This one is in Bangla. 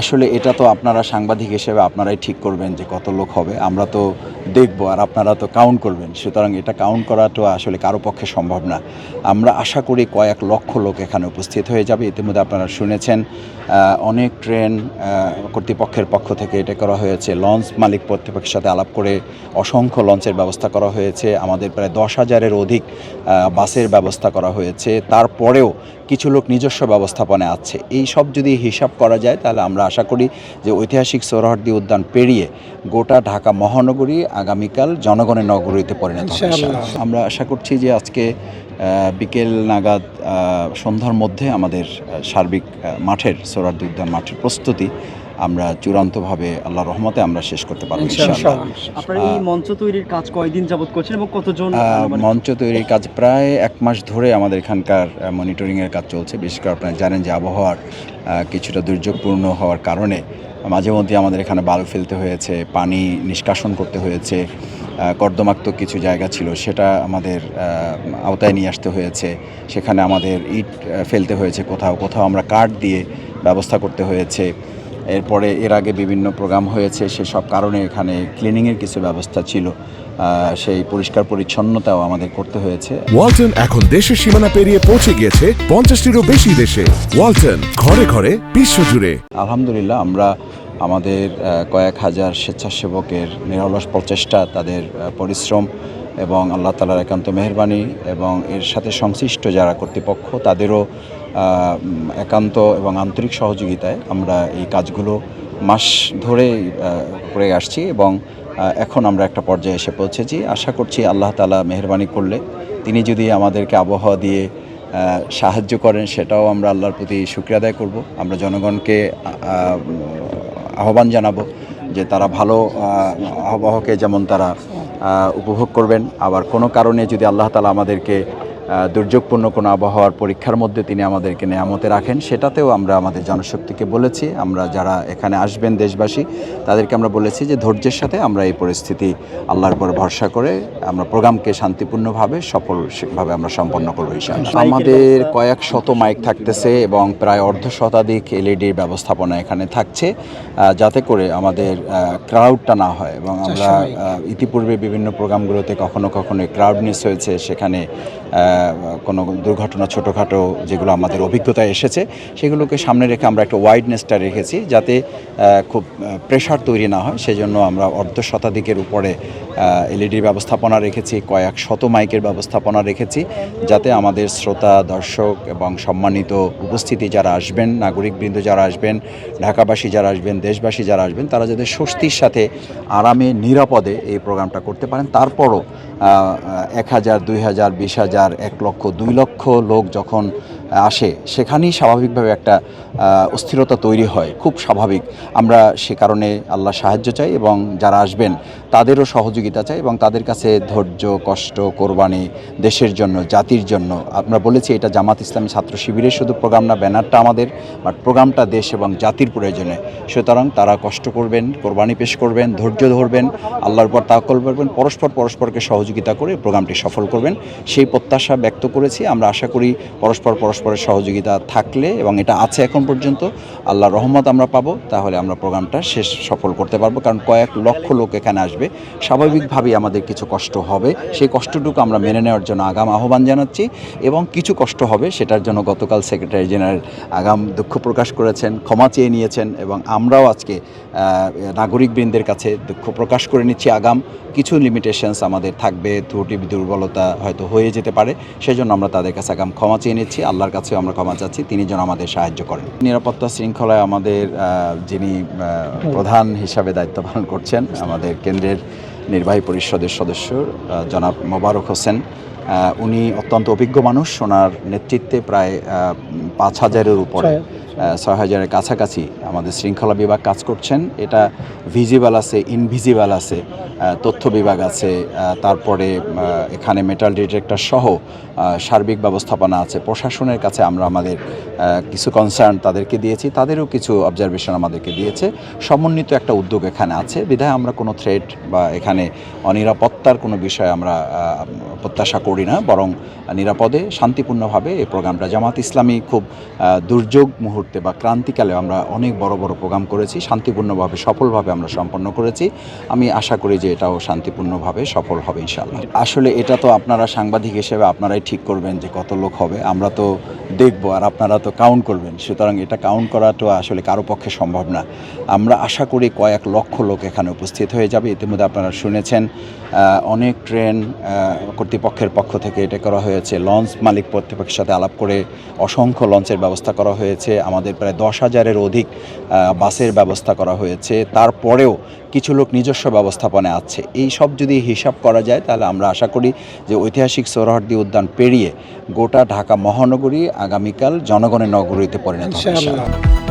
আসলে এটা তো আপনারা সাংবাদিক হিসেবে আপনারাই ঠিক করবেন যে কত লোক হবে। আমরা তো দেখব আর আপনারা তো কাউন্ট করবেন। সুতরাং এটা কাউন্ট করাটা আসলে কারও পক্ষে সম্ভব না। আমরা আশা করি কয়েক লক্ষ লোক এখানে উপস্থিত হয়ে যাবে। ইতিমধ্যে আপনারা শুনেছেন অনেক ট্রেন কর্তৃপক্ষের পক্ষ থেকে এটা করা হয়েছে। লঞ্চ মালিক কর্তৃপক্ষের সাথে আলাপ করে অসংখ্য লঞ্চের ব্যবস্থা করা হয়েছে। আমাদের প্রায় দশ হাজারের অধিক বাসের ব্যবস্থা করা হয়েছে। তারপরেও কিছু লোক নিজস্ব ব্যবস্থাপনায় আছে। এই সব যদি হিসাব করা যায়, তাহলে আমরা আশা করি যে ঐতিহাসিক সোহরাওয়ার্দী উদ্যান পেরিয়ে গোটা ঢাকা মহানগরী আগামীকাল জনগণের নগরীতে পরিণত হবে। আমরা আশা করছি যে আজকে বিকেল নাগাদ সন্ধ্যার মধ্যে আমাদের সার্বিক মাঠের সোহরাওয়ার্দী উদ্যান মাঠের প্রস্তুতি আমরা চূড়ান্তভাবে আল্লাহ রহমতে আমরা শেষ করতে পারব আপনারা এই মঞ্চ তৈরির কাজ কয়দিন যাবত করছেন এবং কতজন মঞ্চ তৈরির কাজ প্রায় এক মাস ধরে আমাদের এখানকার মনিটরিংয়ের কাজ চলছে। বিশেষ করে আপনারা জানেন যে আবহাওয়ার কিছুটা দুর্যোগপূর্ণ হওয়ার কারণে মাঝে মধ্যে আমাদের এখানে বালু ফেলতে হয়েছে পানি নিষ্কাশন করতে হয়েছে। কর্দমাক্ত কিছু জায়গা ছিল সেটা আমাদের আওতায় নিয়ে আসতে হয়েছে। সেখানে আমাদের ইট ফেলতে হয়েছে কোথাও কোথাও আমরা কাঠ দিয়ে ব্যবস্থা করতে হয়েছে। এরপরে এর আগে বিভিন্ন প্রোগ্রাম হয়েছে সেসব কারণে এখানে ক্লিনিংয়ের কিছু ব্যবস্থা ছিল। সেই পরিষ্কার পরিচ্ছন্নতাও আমাদের করতে হয়েছে। ওয়ালটন এখন দেশের সীমানা পেরিয়ে পৌঁছে গিয়েছে পঞ্চাশটিরও বেশি দেশে। ওয়ালটন ঘরে ঘরে বিশ্বজুড়ে আলহামদুলিল্লাহ আমরা আমাদের কয়েক হাজার স্বেচ্ছাসেবকের নিরলস প্রচেষ্টা, তাদের পরিশ্রম এবং আল্লাহ তালার একান্ত মেহরবানি এবং এর সাথে সংশ্লিষ্ট যারা কর্তৃপক্ষ, তাদেরও একান্ত এবং আন্তরিক সহযোগিতায় আমরা এই কাজগুলো মাস ধরে করে আসছি এবং এখন আমরা একটা পর্যায়ে এসে পৌঁছেছি। আশা করছি আল্লাহ তালা মেহরবানি করলে তিনি যদি আমাদেরকে আবহাওয়া দিয়ে সাহায্য করেন, সেটাও আমরা আল্লাহর প্রতি শুক্রিয়া আদায় করব। আমরা জনগণকে আহ্বান জানাব যে তারা ভালো আবহাওয়াকে যেমন তারা উপভোগ করবেন। আবার কোনো কারণে যদি আল্লাহ তালা আমাদেরকে দুর্যোগপূর্ণ কোনো আবহাওয়ার পরীক্ষার মধ্যে তিনি আমাদেরকে নেয়ামতে রাখেন সেটাতেও আমরা আমাদের জনশক্তিকে বলেছি আমরা যারা এখানে আসবেন দেশবাসী তাদেরকে আমরা বলেছি যে ধৈর্যের সাথে আমরা এই পরিস্থিতি আল্লাহর পর ভরসা করে আমরা প্রোগ্রামকে শান্তিপূর্ণভাবে সফলভাবে আমরা সম্পন্ন করব। আমাদের কয়েক শত মাইক থাকতেছে এবং প্রায় অর্ধ শতাধিক এলইডির ব্যবস্থাপনা এখানে থাকছে যাতে করে আমাদের ক্রাউডটা না হয় এবং আমরা ইতিপূর্বে বিভিন্ন প্রোগ্রামগুলোতে কখনো কখনো ক্রাউডনেস হয়েছে সেখানে কোনো দুর্ঘটনা ছোটোখাটো যেগুলো আমাদের অভিজ্ঞতায় এসেছে, সেগুলোকে সামনে রেখে আমরা একটা ওয়াইডনেসটা রেখেছি যাতে খুব প্রেশার তৈরি না হয়। সেজন্য আমরা অর্ধ শতাধিকের উপরে এলইডির ব্যবস্থাপনা রেখেছি, কয়েক শত মাইকের ব্যবস্থাপনা রেখেছি যাতে আমাদের শ্রোতা, দর্শক এবং সম্মানিত উপস্থিতি যারা আসবেন, নাগরিকবৃন্দ যারা আসবেন, ঢাকাবাসী যারা আসবেন, দেশবাসী যারা আসবেন, তারা যাতে স্বস্তির সাথে আরামে, নিরাপদে এই প্রোগ্রামটা করতে পারেন। তারপরও এক হাজার, দুই হাজার, বিশ হাজার এক লক্ষ দুই লক্ষ লোক যখন আসে, সেখানেই স্বাভাবিকভাবে একটা অস্থিরতা তৈরি হয়। খুব স্বাভাবিক। আমরা সে কারণে আল্লাহ সাহায্য চাই এবং যারা আসবেন, তাদেরও সহযোগিতা চাই এবং তাদের কাছে ধৈর্য, কষ্ট, কোরবানি দেশের জন্য, জাতির জন্য। আমরা বলেছি, এটা জামাত ইসলামী ছাত্র শিবিরের শুধু প্রোগ্রাম না, ব্যানারটা আমাদের, বাট প্রোগ্রামটা দেশ এবং জাতির প্রয়োজনে। সুতরাং তারা কষ্ট করবেন, কোরবানি পেশ করবেন, ধৈর্য ধরবেন, আল্লাহর উপর তাকল করবেন, পরস্পর পরস্পরকে সহযোগিতা করে প্রোগ্রামটি সফল করবেন। সেই প্রত্যাশা ব্যক্ত করেছি। আমরা আশা করি, পরস্পর পরস্পর পরস্পরের সহযোগিতা থাকলে এবং এটা আছে এখন পর্যন্ত আল্লাহ রহমত আমরা পাবো, তাহলে আমরা প্রোগ্রামটা শেষ সফল করতে পারব। কারণ কয়েক লক্ষ লোক এখানে আসবে। স্বাভাবিকভাবেই আমাদের কিছু কষ্ট হবে। সেই কষ্টটুকু আমরা মেনে নেওয়ার জন্য আগাম আহ্বান জানাচ্ছি এবং কিছু কষ্ট হবে সেটার জন্য গতকাল সেক্রেটারি জেনারেল আগাম দুঃখ প্রকাশ করেছেন, ক্ষমা চেয়ে নিয়েছেন এবং আমরাও আজকে নাগরিকবৃন্দের কাছে দুঃখ প্রকাশ করে নিচ্ছি। আগাম কিছু লিমিটেশনস আমাদের থাকবে। ত্রুটি, দুর্বলতা হয়তো হয়ে যেতে পারে। সেজন্য আমরা তাদের কাছে আগাম ক্ষমা চেয়ে নিচ্ছি। আল্লাহর কাছে আমরা ক্ষমা চাচ্ছি। তিনি যেন আমাদের সাহায্য করেন। নিরাপত্তা শৃঙ্খলায় আমাদের যিনি প্রধান হিসাবে দায়িত্ব পালন করছেন, আমাদের কেন্দ্রের নির্বাহী পরিষদের সদস্য জনাব মোবারক হোসেন উনি অত্যন্ত অভিজ্ঞ মানুষ। ওনার নেতৃত্বে প্রায় পাঁচ হাজারের উপরে ছয় হাজারের কাছাকাছি আমাদের শৃঙ্খলা বিভাগ কাজ করছেন। এটা ভিজিবল আছে ইনভিজিবল আছে তথ্য বিভাগ আছে তারপরে এখানে মেটাল ডিটেক্টর সহ সার্বিক ব্যবস্থাপনা আছে। প্রশাসনের কাছে আমরা আমাদের কিছু কনসার্ন তাদেরকে দিয়েছি, তাদেরও কিছু অবজারভেশন আমাদেরকে দিয়েছে। সমন্বিত একটা উদ্যোগ এখানে আছে। বিধায় আমরা কোনো থ্রেট বা এখানে অনিরাপত্তার কোনো বিষয় আমরা প্রত্যাশা করি না, বরং নিরাপদে, শান্তিপূর্ণভাবে এই প্রোগ্রামটা জামাত ইসলামী খুব দুর্যোগ মুহূর্তে বা ক্রান্তিকালে আমরা অনেক বড় বড় প্রোগ্রাম করেছি, শান্তিপূর্ণভাবে, সফলভাবে আমরা সম্পন্ন করেছি। আমি আশা করি যে এটাও শান্তিপূর্ণভাবে সফল হবে ইনশাল্লাহ আসলে এটা তো আপনারা সাংবাদিক হিসেবে আপনারাই ঠিক করবেন যে কত লোক হবে, আমরা তো দেখব আর আপনারা তো কাউন্ট করবেন। সুতরাং এটা কাউন্ট করাটা আসলে কারও পক্ষে সম্ভব না। আমরা আশা করি কয়েক লক্ষ লোক এখানে উপস্থিত হয়ে যাবে। ইতিমধ্যে আপনারা শুনেছেন অনেক ট্রেন কর্তৃপক্ষের পক্ষ থেকে এটা করা হয়েছে। লঞ্চ মালিক কর্তৃপক্ষের সাথে আলাপ করে অসংখ্য লঞ্চের ব্যবস্থা করা হয়েছে। আমাদের প্রায় দশ হাজারের অধিক বাসের ব্যবস্থা করা হয়েছে। তারপরেও কিছু লোক নিজস্ব ব্যবস্থাপনায় আছে। এই সব যদি হিসাব করা যায় তাহলে আমরা আশা করি যে ঐতিহাসিক সৌরহার্দি উদ্যান পেরিয়ে গোটা ঢাকা মহানগরী আগামীকাল জনগণের নগরীতে পরিণত হবে।